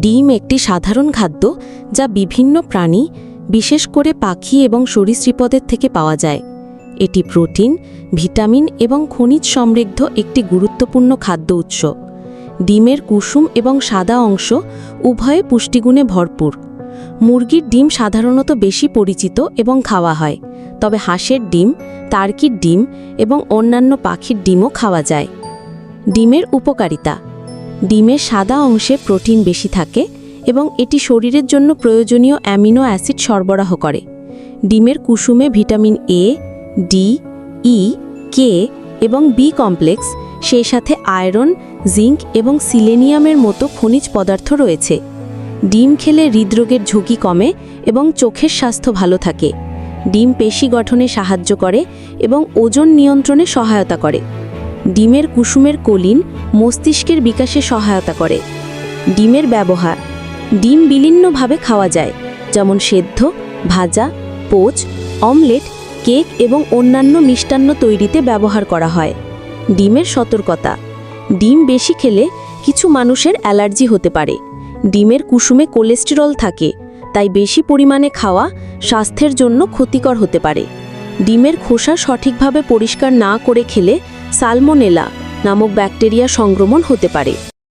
ডিম একটি সাধারণ খাদ্য যা বিভিন্ন প্রাণী, বিশেষ করে পাখি এবং সরীসৃপদের থেকে পাওয়া যায়। এটি প্রোটিন, ভিটামিন এবং খনিজ সমৃদ্ধ একটি গুরুত্বপূর্ণ খাদ্য উৎস। ডিমের কুসুম এবং সাদা অংশ উভয়ে পুষ্টিগুণে ভরপুর। মুরগির ডিম সাধারণত বেশি পরিচিত এবং খাওয়া হয়, তবে হাঁসের ডিম তার্কির ডিম এবং অন্যান্য পাখির ডিমও খাওয়া যায়। ডিমের উপকারিতা ডিমের সাদা অংশে প্রোটিন বেশি থাকে এবং এটি শরীরের জন্য প্রয়োজনীয় অ্যামিনো অ্যাসিড সরবরাহ করে। ডিমের কুসুমে ভিটামিন এ ডি ই কে এবং বি কমপ্লেক্স, সেই সাথে আয়রন, জিঙ্ক এবং সিলেনিয়ামের মতো খনিজ পদার্থ রয়েছে। ডিম খেলে হৃদরোগের ঝুঁকি কমে এবং চোখের স্বাস্থ্য ভালো থাকে। ডিম পেশি গঠনে সাহায্য করে এবং ওজন নিয়ন্ত্রণে সহায়তা করে। ডিমের কুসুমের কলিন মস্তিষ্কের বিকাশে সহায়তা করে। ডিমের ব্যবহার, ডিম বিভিন্নভাবে খাওয়া যায়, যেমন সেদ্ধ, ভাজা, পোচ, অমলেট, কেক এবং অন্যান্য মিষ্টান্ন তৈরিতে ব্যবহার করা হয়। ডিমের সতর্কতা, ডিম বেশি খেলে কিছু মানুষের অ্যালার্জি হতে পারে। ডিমের কুসুমে কোলেস্টেরল থাকে, তাই বেশি পরিমাণে খাওয়া স্বাস্থ্যের জন্য ক্ষতিকর হতে পারে। ডিমের খোসা সঠিকভাবে পরিষ্কার না করে খেলে সালমোনেলা নামক ব্যাকটেরিয়া সংক্রমণ হতে পারে।